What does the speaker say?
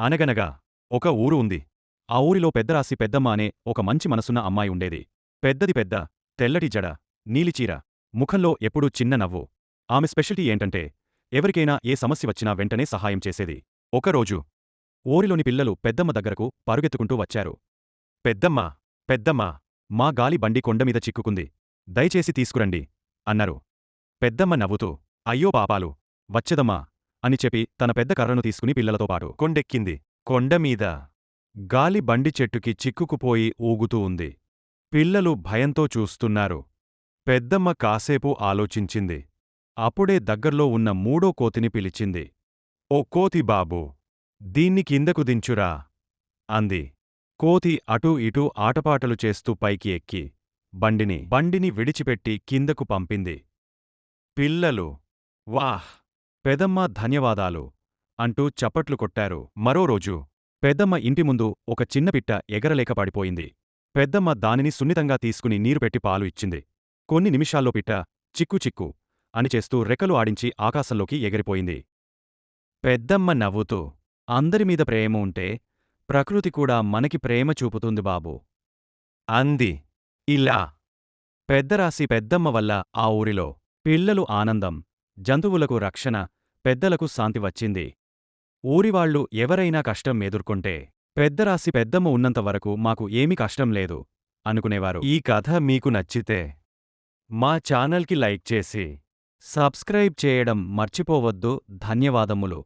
అనగనగా ఒక ఊరు ఉంది. ఆ ఊరిలో పెద్దరాసి పెద్దమ్మ అనే ఒక మంచి మనసున్న అమ్మాయి ఉండేది. పెద్దది పెద్ద తెల్లటి జడ నీలిచీర ముఖంలో ఎప్పుడూ చిన్న నవ్వు. ఆమె స్పెషల్టీ ఏంటంటే ఎవరికైనా ఏ సమస్య వచ్చినా వెంటనే సహాయం చేసేది. ఒకరోజు ఊరిలోని పిల్లలు పెద్దమ్మ దగ్గరకు పరుగెత్తుకుంటూ వచ్చారు. పెద్దమ్మ పెద్దమ్మ మా గాలి బండి కొండమీద చిక్కుకుంది. దయచేసి తీసుకురండి అన్నారు. పెద్దమ్మ నవ్వుతూ అయ్యో పాపాలు వచ్చదమ్మా. అని చెప్పి తన పెద్ద కర్రను తీసుకుని పిల్లలతో పాటు కొండెక్కింది. కొండమీద గాలి బండి చెట్టుకి చిక్కుకుపోయి ఊగుతూ ఉంది. పిల్లలు భయంతో చూస్తున్నారు. పెద్దమ్మ కాసేపు ఆలోచించింది. అప్పుడే దగ్గర్లో ఉన్న మూడో కోతిని పిలిచింది. ఓ కోతి బాబూ దీన్ని కిందకు దించురా అంది. కోతి అటూ ఇటూ ఆటపాటలు చేస్తూ పైకి ఎక్కి బండిని బండిని విడిచిపెట్టి కిందకు పంపింది. పిల్లలు వాహ్! పెదమ్మ ధన్యవాదాలు అంటూ చప్పట్లు కొట్టారు. మరో రోజు పెద్దమ్మ ఇంటి ముందు ఒక చిన్న పిట్ట ఎగరలేక పడిపోయింది. పెద్దమ్మ దానిని సున్నితంగా తీసుకుని నీరు పెట్టి పాలు ఇచ్చింది. కొన్ని నిమిషాల్లో పిట్ట చిక్కు చిక్కు అని చేస్తూ రెక్కలు ఆడించి ఆకాశంలోకి ఎగిరిపోయింది. పెద్దమ్మ నవ్వుతూ అందరిమీద ప్రేమ ఉంటే ప్రకృతి కూడా మనకి ప్రేమ చూపుతుంది బాబూ. అంది. ఇలా పెద్దరాశి పెద్దమ్మ వల్ల ఆ ఊరిలో పిల్లలు ఆనందం జంతువులకు రక్షణ పెద్దలకు శాంతి వచ్చింది. ఊరివాళ్ళు ఎవరైనా కష్టం ఎదుర్కొంటే పెద్దరాసి పెద్దమ్మ ఉన్నంతవరకు మాకు ఏమీ కష్టం లేదు అనుకునేవారు. ఈ కథ మీకు నచ్చితే మా ఛానల్కి లైక్ చేసి సబ్స్క్రైబ్ చేయడం మర్చిపోవద్దు. ధన్యవాదములు.